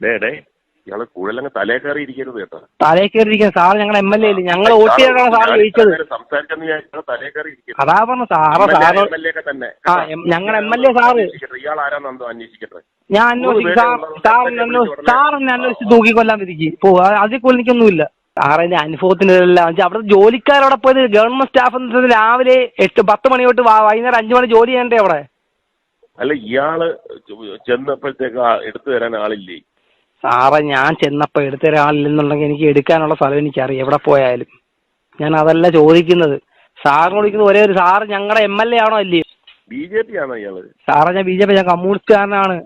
Day ഇയാൾ കൂടുതലങ്ങ് തലേ കയറി ഇരിക്കരുത് കേട്ടോ. തലേ കയറിയിരിക്കുന്ന സാർ ഞങ്ങൾ എം എൽ എ ഞങ്ങൾ വോട്ട് ചെയ്താണ് സാർ ജയിച്ചത്. സംസാരിച്ചെന്ന് തലേ കയറി ഇരിക്കരുത് അതാ പറഞ്ഞു sir sir. M L A ഒക്കെ തന്നെ. ആ ഞങ്ങളുടെ എം എൽ എ സാറ്. ഇയാൾ ആരാന്നെന്തോ അന്വേഷിക്കട്ടെ? ഞാൻ സാർ സാറിനെ അന്വേഷിച്ച് സാറിനെ അന്വേഷിച്ച് തൂക്കിക്കൊല്ലാൻ പോ അതിൽ കൂടുതൽ എനിക്കൊന്നുമില്ല. സാറിന്റെ അനുഭവത്തിന് അവിടെ ജോലിക്കാരവിടെ പോയത് ഗവൺമെന്റ് സ്റ്റാഫ് എന്ന് വെച്ചാൽ രാവിലെ എട്ട് പത്ത് മണി തൊട്ട് വ- വൈകുന്നേരം അഞ്ചു മണി ജോലി ചെയ്യണ്ടേ അവിടെ? അല്ല ഇയാൾ ചെന്നപ്പോഴത്തേക്ക് ആ എടുത്തു തരാൻ ആളില്ലേ? സാറേ ഞാൻ ചെന്നപ്പോൾ എടുത്ത ഒരാളില്ലെന്നുണ്ടെങ്കിൽ എനിക്ക് എടുക്കാനുള്ള സ്ഥലം എനിക്കറിയാം. എവിടെ പോയാലും. ഞാൻ അതല്ല ചോദിക്കുന്നത്. സാറിനോട് ചോദിക്കുന്നത് ഒരേ ഒരു സാറ് ഞങ്ങളുടെ എം എൽ എ ആണോ അല്ലേ ബി ജെ പി ആണോ ഇയാൾ? സാറേ ഞാൻ ബി ജെ പി ഞാൻ കമ്മ്യൂണിസ്റ്റുകാരനാണ്.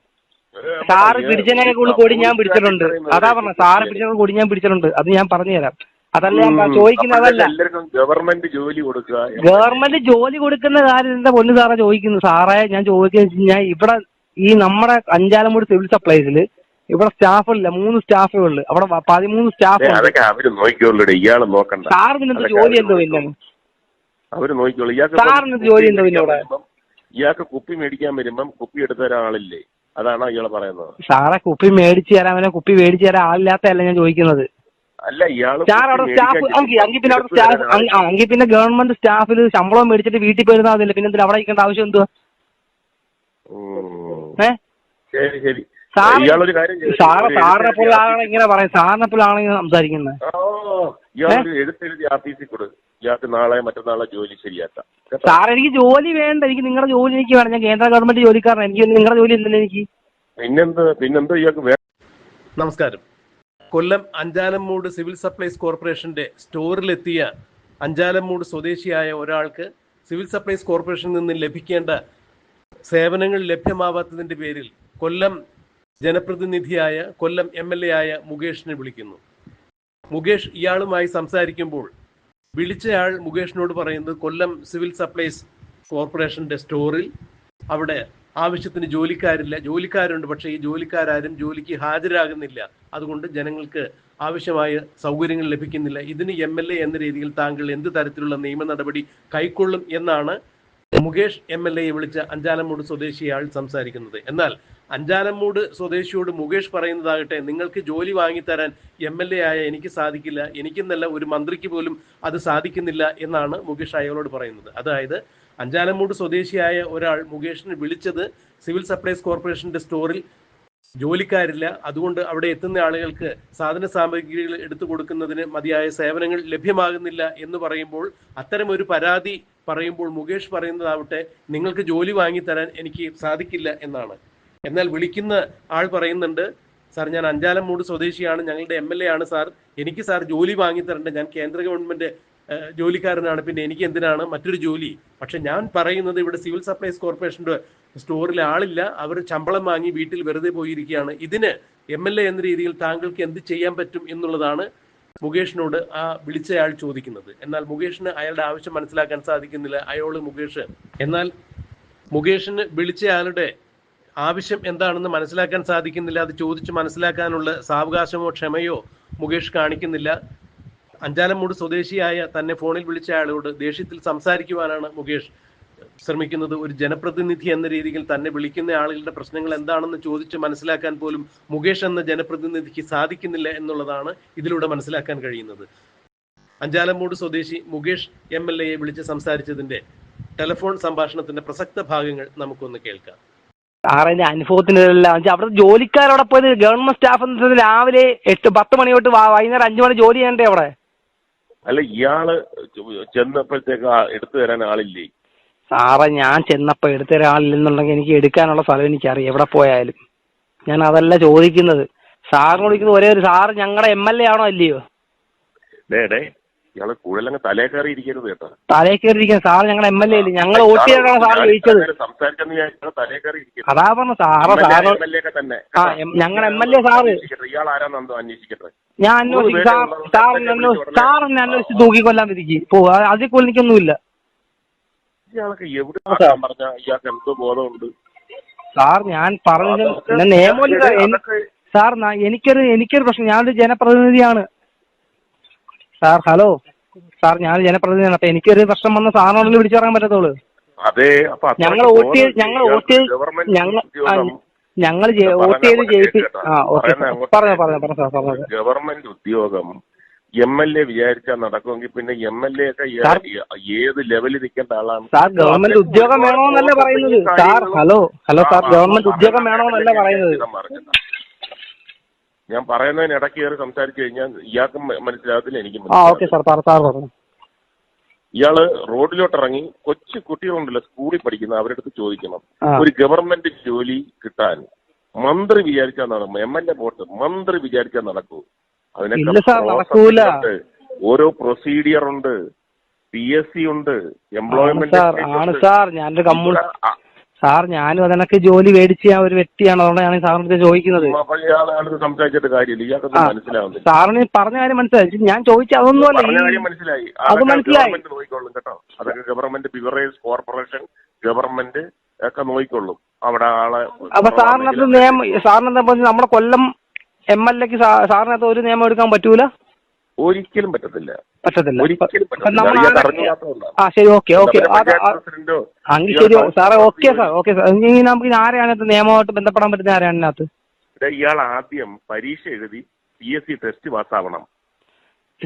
സാറ് പിടിച്ചതിനെ കൂടുതൽ കൊടി ഞാൻ പിടിച്ചിട്ടുണ്ട്. അതാ പറഞ്ഞ സാറ് പിടിച്ചതിനെ കൊടി ഞാൻ പിടിച്ചിട്ടുണ്ട്. അത് ഞാൻ പറഞ്ഞു തരാം അതല്ല ഞാൻ പ- ചോദിക്കുന്നത് അതല്ല. എല്ലാവർക്കും ഗവൺമെന്റ് ജോലി കൊടുക്കുക ഗവൺമെന്റ് ജോലി കൊടുക്കുന്ന കാര്യം എന്താ പൊന്നു സാറേ ചോദിക്കുന്നു സാറേ ഞാൻ ചോദിക്കുന്നത് ഞാൻ ഇവിടെ ഈ നമ്മുടെ അഞ്ചാലമൂടി സിവിൽ സപ്ലൈസിൽ ഇവിടെ സ്റ്റാഫല്ല മൂന്ന് സ്റ്റാഫേ ഉള്ളു. അവിടെ പതിമൂന്ന് സ്റ്റാഫ് അതൊക്കെ അവർ നോക്കിക്കോളൂ ഇയാൾ നോക്കണ്ട. സാറിന് എന്ത് ജോലി എന്തോ. ഇല്ലെന്ന് അവർ നോക്കിക്കോളൂ. ഇയാൾക്ക് സാറിന് ജോലി എന്തോ ഇല്ല അവിടെ ഇയാൾക്ക് കുപ്പി മേടിക്കാൻ വരുമ്പം കുപ്പി എടുത്ത ഒരാളില്ലേ? അതാണോ ഇയാൾ പറയുന്നത്. സാറെ കുപ്പി മേടിച്ചു തരാൻ അവനെ കുപ്പി മേടിച്ചു തരാൻ ആളില്ലാത്തല്ല ഞാൻ ചോദിക്കുന്നത്. അല്ല ഇയാൾ സാർ അവിടെ സ്റ്റാഫ് അങ്കി പിന്നെ അവിടെ സ്റ്റാഫ് അങ്കി പിന്നെ ഗവൺമെന്റ് സ്റ്റാഫിൽ ശമ്പളം മേടിച്ചിട്ട് വീട്ടിൽ പോയിരുന്നാൽ മതിയല്ലോ. പിന്നെ എന്തിനാ അവിടെ ഇരിക്കേണ്ട ആവശ്യം എന്തുവാ. ശരി ശരി. ഇയാളൊരു കാര്യം സാറ് സാറിനെ പോലെ ആളാണ് ഇങ്ങനെ പറയാം. സാറിനെ പോലെ ഇങ്ങനെ സംസാരിക്കുന്നത് ഓ ഇയാളൊരു എഴുത്തെഴുതി ആഫീസിൽ കൊടു. ഇയാൾക്ക് നാളെ മറ്റന്നാളെ ജോലി ശരിയാക്കാം. സാർ എനിക്ക് ജോലി വേണ്ട. എനിക്ക് നിങ്ങളുടെ ജോലി എനിക്ക് വേണം. ഞാൻ കേന്ദ്ര ഗവൺമെന്റ് ജോലിക്കാരനാണ് എനിക്ക് നിങ്ങളുടെ ജോലി എന്തിനാ എനിക്ക്. പിന്നെന്ത്? പിന്നെന്തോ ഇയാൾക്ക് വേ നമസ്കാരം. കൊല്ലം അഞ്ചാലമ്മൂട് സിവിൽ സപ്ലൈസ് കോർപ്പറേഷന്റെ സ്റ്റോറിലെത്തിയ അഞ്ചാലമ്മൂട് സ്വദേശിയായ ഒരാൾക്ക് സിവിൽ സപ്ലൈസ് കോർപ്പറേഷനിൽ നിന്ന് ലഭിക്കേണ്ട സേവനങ്ങൾ ലഭ്യമാവാത്തതിന്റെ പേരിൽ കൊല്ലം ജനപ്രതിനിധിയായ കൊല്ലം എം എൽ എ ആയ മുകേഷിനെ വിളിക്കുന്നു. മുകേഷ് ഇയാളുമായി സംസാരിക്കുമ്പോൾ വിളിച്ചയാൾ മുകേഷിനോട് പറയുന്നത് കൊല്ലം സിവിൽ സപ്ലൈസ് കോർപ്പറേഷന്റെ സ്റ്റോറിൽ അവിടെ ആവശ്യത്തിന് ജോലിക്കാരില്ല ജോലിക്കാരുണ്ട് പക്ഷേ ഈ ജോലിക്കാരും ജോലിക്ക് ഹാജരാകുന്നില്ല. അതുകൊണ്ട് ജനങ്ങൾക്ക് ആവശ്യമായ സൗകര്യങ്ങൾ ലഭിക്കുന്നില്ല. ഇതിന് എം എൽ എ എന്ന രീതിയിൽ താങ്കൾ എന്ത് തരത്തിലുള്ള നിയമ നടപടി കൈക്കൊള്ളും എന്നാണ് മുകേഷ് എം എൽ എയെ വിളിച്ച അഞ്ചാലമൂട് സ്വദേശിയാൾ സംസാരിക്കുന്നത്. എന്നാൽ അഞ്ചാലമ്മൂട് സ്വദേശിയോട് മുകേഷ് പറയുന്നതാകട്ടെ നിങ്ങൾക്ക് ജോലി വാങ്ങിത്തരാൻ എം എൽ എ ആയ എനിക്ക് സാധിക്കില്ല. എനിക്കെന്നല്ല ഒരു മന്ത്രിക്ക് പോലും അത് സാധിക്കുന്നില്ല എന്നാണ് മുകേഷ് അയാളോട് പറയുന്നത്. അതായത് അഞ്ചാലമ്മൂട് സ്വദേശിയായ ഒരാൾ മുകേഷിനെ വിളിച്ചത് സിവിൽ സപ്ലൈസ് കോർപ്പറേഷന്റെ സ്റ്റോറിൽ ജോലിക്കാരില്ല. അതുകൊണ്ട് അവിടെ എത്തുന്ന ആളുകൾക്ക് സാധന സാമഗ്രികൾ എടുത്തു കൊടുക്കുന്നതിന് മതിയായ സേവനങ്ങൾ ലഭ്യമാകുന്നില്ല എന്ന് പറയുമ്പോൾ അത്തരം ഒരു പരാതി പറയുമ്പോൾ മുകേഷ് പറയുന്നതാവട്ടെ നിങ്ങൾക്ക് ജോലി വാങ്ങിത്തരാൻ എനിക്ക് സാധിക്കില്ല എന്നാണ്. എന്നാൽ വിളിക്കുന്ന ആൾ പറയുന്നുണ്ട് സാർ ഞാൻ അഞ്ചാലം മൂട് സ്വദേശിയാണ് ഞങ്ങളുടെ എം എൽ എ ആണ് സാർ. എനിക്ക് സാർ ജോലി വാങ്ങിത്തരണ്ട ഞാൻ കേന്ദ്ര ഗവൺമെന്റ് ജോലിക്കാരനാണ്. പിന്നെ എനിക്ക് എന്തിനാണ് മറ്റൊരു ജോലി? പക്ഷെ ഞാൻ പറയുന്നത് ഇവിടെ സിവിൽ സപ്ലൈസ് കോർപ്പറേഷന്റെ സ്റ്റോറിൽ ആളില്ല. അവർ ശമ്പളം വാങ്ങി വീട്ടിൽ വെറുതെ പോയിരിക്കുകയാണ്. ഇതിന് എം എൽ എ എന്ന രീതിയിൽ താങ്കൾക്ക് എന്ത് ചെയ്യാൻ പറ്റും എന്നുള്ളതാണ് മുകേഷിനോട് ആ വിളിച്ചയാൾ ചോദിക്കുന്നത്. എന്നാൽ മുകേഷിന് അയാളുടെ ആവശ്യം മനസ്സിലാക്കാൻ സാധിക്കുന്നില്ല. അയാൾ മുകേഷ്. എന്നാൽ മുകേഷിന് വിളിച്ചയാളുടെ ആവശ്യം എന്താണെന്ന് മനസ്സിലാക്കാൻ സാധിക്കുന്നില്ല അത് ചോദിച്ച് മനസ്സിലാക്കാനുള്ള സാവകാശമോ ക്ഷമയോ മുകേഷ് കാണിക്കുന്നില്ല. അഞ്ചാലമ്മൂട് സ്വദേശിയായ തന്നെ ഫോണിൽ വിളിച്ച ആളോട് ദേഷ്യത്തിൽ സംസാരിക്കുവാനാണ് മുകേഷ് ശ്രമിക്കുന്നത്. ഒരു ജനപ്രതിനിധി എന്ന രീതിയിൽ തന്നെ വിളിക്കുന്ന ആളുകളുടെ പ്രശ്നങ്ങൾ എന്താണെന്ന് ചോദിച്ച് മനസ്സിലാക്കാൻ പോലും മുകേഷ് എന്ന ജനപ്രതിനിധിക്ക് സാധിക്കുന്നില്ല എന്നുള്ളതാണ് ഇതിലൂടെ മനസ്സിലാക്കാൻ കഴിയുന്നത്. അഞ്ചാലമ്മൂട് സ്വദേശി മുകേഷ് എം എൽ എയെ വിളിച്ച് സംസാരിച്ചതിന്റെ ടെലിഫോൺ സംഭാഷണത്തിന്റെ പ്രസക്ത ഭാഗങ്ങൾ നമുക്കൊന്ന് കേൾക്കാം. സാറിന്റെ അനുഭവത്തിനെല്ലാം അവിടുത്തെ ജോലിക്കാരവിടെ പോയത് ഗവൺമെന്റ് സ്റ്റാഫ് എന്ന് വെച്ചാൽ രാവിലെ എട്ട് പത്ത് മണി തൊട്ട് വൈകുന്നേരം അഞ്ചു മണി ജോലി ചെയ്യണ്ടേ അവിടെ? അല്ല ഇയാൾ ചെന്നപ്പോഴത്തേക്ക് എടുത്തു തരാൻ ആളില്ലേ? സാറേ ഞാൻ ചെന്നപ്പോൾ തരാൻ ആളില്ലെന്നുണ്ടെങ്കിൽ എനിക്ക് എടുക്കാനുള്ള സ്ഥലം എനിക്കറിയാം എവിടെ പോയാലും. ഞാൻ അതല്ല ചോദിക്കുന്നത്. സാറിനോട് ഒരേ ഒരു സാറ് ഞങ്ങളുടെ എം എൽ എ ആണോ അല്ലയോ ഇയാൾ കൂടുതലങ്ങ് തലേ കയറി ഇരിക്കരുത് കേട്ടോ. തലേ കയറിയിരിക്കുന്ന സാർ ഞങ്ങൾ എം എൽ എ ഞങ്ങൾ വോട്ട് ചെയ്താണ് സാർ ജയിച്ചത്. സംസാരിച്ചെന്ന് തലേ കയറി ഇരിക്കരുത്. അതാ പറഞ്ഞു sir sir M L A ഒക്കെ തന്നെ. ആ, എം- ഞങ്ങളുടെ MLA സാറ്. ഇയാൾ അന്വേഷിക്കട്ടെ. ഞാൻ സാർ സാറിനെ അന്വേഷിച്ച് സാറിനെ അന്വേഷിച്ച് തൂക്കിക്കൊല്ലാൻ വിധിക്ക്. പോ അതിൽ കൂടുതൽ എനിക്കൊന്നുമില്ല. ഇയാൾക്ക് എവിടെ പറഞ്ഞ ഇയാൾക്ക് എന്തോ ബോധമുണ്ട്? സാർ ഞാൻ പറഞ്ഞത് സാർ. എനിക്കൊരു എനിക്കൊരു പ്രശ്നം. ഞാനൊരു ജനപ്രതിനിധിയാണ്. സാർ ഹലോ സാർ ഞാൻ ജനപ്രതിനിധിയാണ് അപ്പൊ എനിക്കൊരു പ്രശ്നം വന്ന സാറിനോടല്ലേ വിളിച്ചു പറയാൻ പറ്റത്തുള്ളൂ അതെ ഞങ്ങൾ വോട്ട് ചെയ്ത് ഞങ്ങൾ വോട്ട് ചെയ്ത് ഞങ്ങൾ ഞങ്ങൾ വോട്ട് ചെയ്ത് ജയിപ്പി ആ ഓക്കെ പറഞ്ഞോ പറഞ്ഞോ പറഞ്ഞോ സാർ പറഞ്ഞു ഗവൺമെന്റ് ഉദ്യോഗം എം എൽ എ വിചാരിച്ചാൽ നടക്കുമെങ്കിൽ പിന്നെ എം എൽ എ ഒക്കെ ഏത് ലെവലിൽ നിൽക്കേണ്ട ആളാണ് സാർ ഗവൺമെന്റ് ഉദ്യോഗം വേണമെന്നല്ല പറയുന്നത് sir hello hello sir government ഉദ്യോഗം വേണമെന്നല്ല പറയുന്നത് ഞാൻ പറയുന്നതിന് ഇടയ്ക്ക് കയറി സംസാരിച്ചു കഴിഞ്ഞാൽ ഇയാൾക്ക് മനസ്സിലാകത്തില്ല എനിക്കും ആ ഓക്കെ മനസ്സിലാകത്തില്ല. Sir sir sir. പറഞ്ഞു ഇയാൾ റോഡിലോട്ട് ഇറങ്ങി കൊച്ചു കുട്ടികളുണ്ടല്ലോ സ്കൂളിൽ പഠിക്കുന്ന അവരുടെ അടുത്ത് ചോദിക്കണം ഒരു ഗവൺമെന്റ് ജോലി കിട്ടാൻ മന്ത്രി വിചാരിച്ചാൽ നടക്കും. എം എൽ എ വോട്ട് മന്ത്രി വിചാരിച്ചാൽ നടക്കൂ. അതിനൊക്കെ ഇല്ല സാർ, നടക്കൂല. ഉണ്ട്. ഓരോ പ്രൊസീഡിയർ ഉണ്ട്. പി എസ് സി ഉണ്ട്. ആണ് എംപ്ലോയ്മെന്റ് സാർ ആണ് സാർ. ഞാനൊരു കമ്മ്യൂണിസ്റ്റ് സാർ ഞാനും അതിനൊക്കെ ജോലി മേടിച്ച ആ ഒരു വ്യക്തിയാണ്. അതുകൊണ്ടാണ് ഞാൻ സാറിന്റെ ചോദിക്കുന്നത്. ഇയാളാണ് സംസാരിച്ചിട്ട് കാര്യമില്ല. ആ ഇയാൾക്കൊന്നും മനസ്സിലാവുന്നില്ല. സാറിന് പറഞ്ഞ കാര്യം മനസ്സിലായി. ഞാൻ ചോദിച്ച അതൊന്നുമല്ല പറഞ്ഞ ഈ കാര്യം മനസ്സിലായി. അത് അതൊക്കെ മനസ്സിലായി. ഗവൺമെന്റ് നോക്കിക്കൊള്ളും കേട്ടോ. അതൊക്കെ ഗവൺമെന്റ് ബിവറേജ് കോർപ്പറേഷൻ ഗവൺമെന്റ് ഒക്കെ നോക്കിക്കൊള്ളും. അവിടെ ആളെ അപ്പൊ സാറിനകത്ത് നിയമം സാറിനെന്താ പറഞ്ഞ നമ്മുടെ കൊല്ലം എം എൽ എക്ക് സാറിനകത്ത് ഒരു നിയമം എടുക്കാൻ പറ്റൂല? ഒരിക്കലും പറ്റത്തില്ല. പറ്റത്തില്ല. ഒരിക്കലും പറ്റത്തില്ല. ആ ശരി ഓക്കെ ഓക്കെ. അങ്ങനെ ശരി സാറേ ഓക്കെ സാർ ഓക്കെ സാർ. ഇനി നമുക്ക് ആരെയാണ് നിയമമായിട്ട് ബന്ധപ്പെടാൻ പറ്റുന്ന ആരെയാണ് ഇതിനകത്ത്? ഇയാൾ ആദ്യം പരീക്ഷ എഴുതി പി എസ് സി ടെസ്റ്റ് പാസ്സാവണം.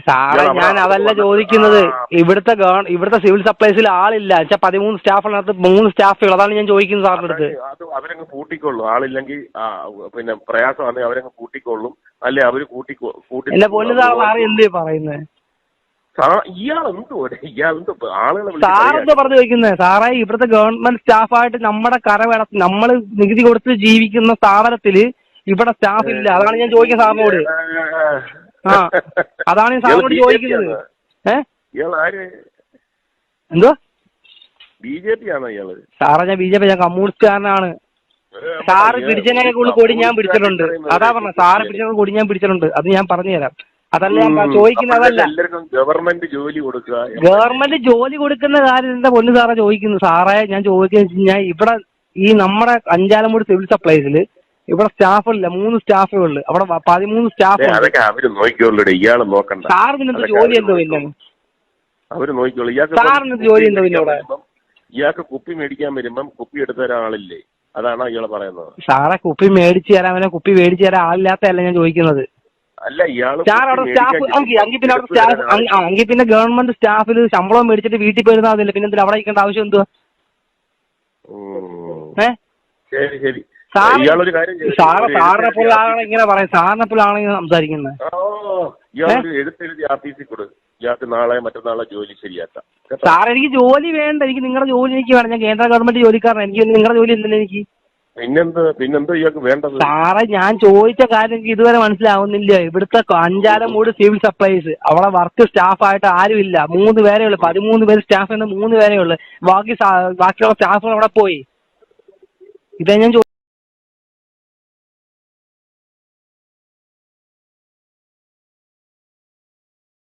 സാറേ ഞാൻ അതല്ല ചോദിക്കുന്നത്. ഇവിടുത്തെ ഇവിടുത്തെ സിവിൽ സപ്ലൈസിൽ ആളില്ല. വെച്ചാൽ പതിമൂന്ന് സ്റ്റാഫിനകത്ത് മൂന്ന് സ്റ്റാഫുകൾ. അതാണ് ഞാൻ ചോദിക്കുന്നത് സാറിന്റെ അടുത്ത്. അത് അവരങ്ങ് കൂട്ടിക്കൊള്ളും ആളില്ലെങ്കിൽ പിന്നെ പ്രയാസമാണെങ്കിൽ അവരങ്ങ് കൂട്ടിക്കൊള്ളും അല്ലെ അവർ കൂട്ടി കൂട്ടി പറയുന്നത് ആളുകളെ പറഞ്ഞു ചോദിക്കുന്നത് സാറേ ഇവിടുത്തെ ഗവൺമെന്റ് സ്റ്റാഫായിട്ട് നമ്മുടെ കരവേട നമ്മൾ നികുതി കൊടുത്ത് ജീവിക്കുന്ന സ്ഥാപനത്തിൽ ഇവിടെ സ്റ്റാഫ് ഇല്ല. അതാണ് ഞാൻ ചോദിക്കുന്നത് സാറിനോട്. ആ അതാണ് ഞാൻ സാറിനോട് ചോദിക്കുന്നത്. BJP ഏ? ഇയാൾ ആര് എന്തോ ബി ജെ പി ആണോ ഇയാൾ? സാറേ ഞാൻ ബി ജെ പി ഞാൻ കമ്മ്യൂണിസ്റ്റുകാരനാണ്. സാറ് പിടിച്ചതിനെ കൂടി കൊടി ഞാൻ പിടിച്ചിട്ടുണ്ട്. അതാ പറഞ്ഞ സാറ് പിടിച്ചതിനെ കൊടി ഞാൻ പിടിച്ചിട്ടുണ്ട്. അത് ഞാൻ പറഞ്ഞുതരാം. അതല്ല ഞാൻ ചോദിക്കുന്നതല്ല ഗവൺമെന്റ് ജോലി കൊടുക്കുക ഗവൺമെന്റ് ജോലി കൊടുക്കുന്ന കാര്യം എന്താ പൊന്നു സാറേ ചോദിക്കുന്നു സാറേ ഞാൻ ചോദിക്കുന്നത് വെച്ച് കഴിഞ്ഞാൽ ഇവിടെ ഈ നമ്മുടെ അഞ്ചാലമൂടി സിവിൽ സപ്ലൈസിൽ ഇവിടെ സ്റ്റാഫില്ല മൂന്ന് സ്റ്റാഫേ ഉള്ളു അവിടെ പതിമൂന്ന് സ്റ്റാഫ് അതൊക്കെ അവർ നോക്കണ്ട. സാറിന് ജോലി എന്തോ. ഇല്ല അവർ ഇയാൾക്ക് സാറിന് ജോലി എന്തോ ഇല്ല ഇവിടെ? ഇയാൾക്ക് കുപ്പി മേടിക്കാൻ വരുമ്പം കുപ്പി എടുത്ത ഒരാളില്ലേ? അതാണ് ഇയാൾ പറയുന്നത്. സാറെ കുപ്പി മേടിച്ചു തരാൻ അവനെ കുപ്പി മേടിച്ചു തരാൻ ആളില്ലാത്തല്ല ഞാൻ ചോദിക്കുന്നത്. അല്ല ഇയാൾ സാർ അവിടെ സ്റ്റാഫ് അങ്കി പിന്നെ അവിടെ സ്റ്റാഫ് അങ്കി പിന്നെ ഗവൺമെന്റ് സ്റ്റാഫിൽ ശമ്പളം മേടിച്ചിട്ട് വീട്ടിൽ പോയിരുന്നാൽ മതില്ല പിന്നെ എന്തിനാ അവിടെ ഇരിക്കേണ്ട ആവശ്യം എന്തുവാ. ശരി ശരി. സാറ് ഇയാളൊരു കാര്യം. സാറ് സാറിനെ പോലെ ആളാണ് ഇങ്ങനെ പറയാം. സാറിനെ പോലെ ആണെങ്കിൽ സംസാരിക്കുന്നത്. ഇയാളൊരു എഴുത്തെഴുതി ആഫീസിൽ കൊടു. ഇയാൾക്ക് നാളെ മറ്റന്നാളെ ജോലി ശരിയാക്കാം. സാർ? എനിക്ക് ജോലി വേണ്ട. എനിക്ക് നിങ്ങളുടെ ജോലി എനിക്ക് വേണം. ഞാൻ കേന്ദ്ര ഗവൺമെന്റ് ജോലിക്കാരൻ എനിക്ക് നിങ്ങളുടെ ജോലി എന്തിനാ എനിക്ക്. പിന്നെന്ത്? പിന്നെന്തോ ഇയാൾക്ക് വേണ്ടത്? സാറെ ഞാൻ ചോദിച്ച കാര്യം എനിക്ക് ഇതുവരെ മനസ്സിലാവുന്നില്ല. ഇവിടുത്തെ അഞ്ചാലമൂട് സിവിൽ സപ്ലൈസ്. അവിടെ വർക്ക് സ്റ്റാഫായിട്ട് ഇല്ല. മൂന്ന് പേരേ ഉള്ളു. പതിമൂന്ന് പേര് സ്റ്റാഫ് എന്ന് മൂന്ന് പേരേ ഉള്ളു. ബാക്കി ബാക്കിയുള്ള സ്റ്റാഫുകൾ അവിടെ പോയി. ഇതാ ഞാൻ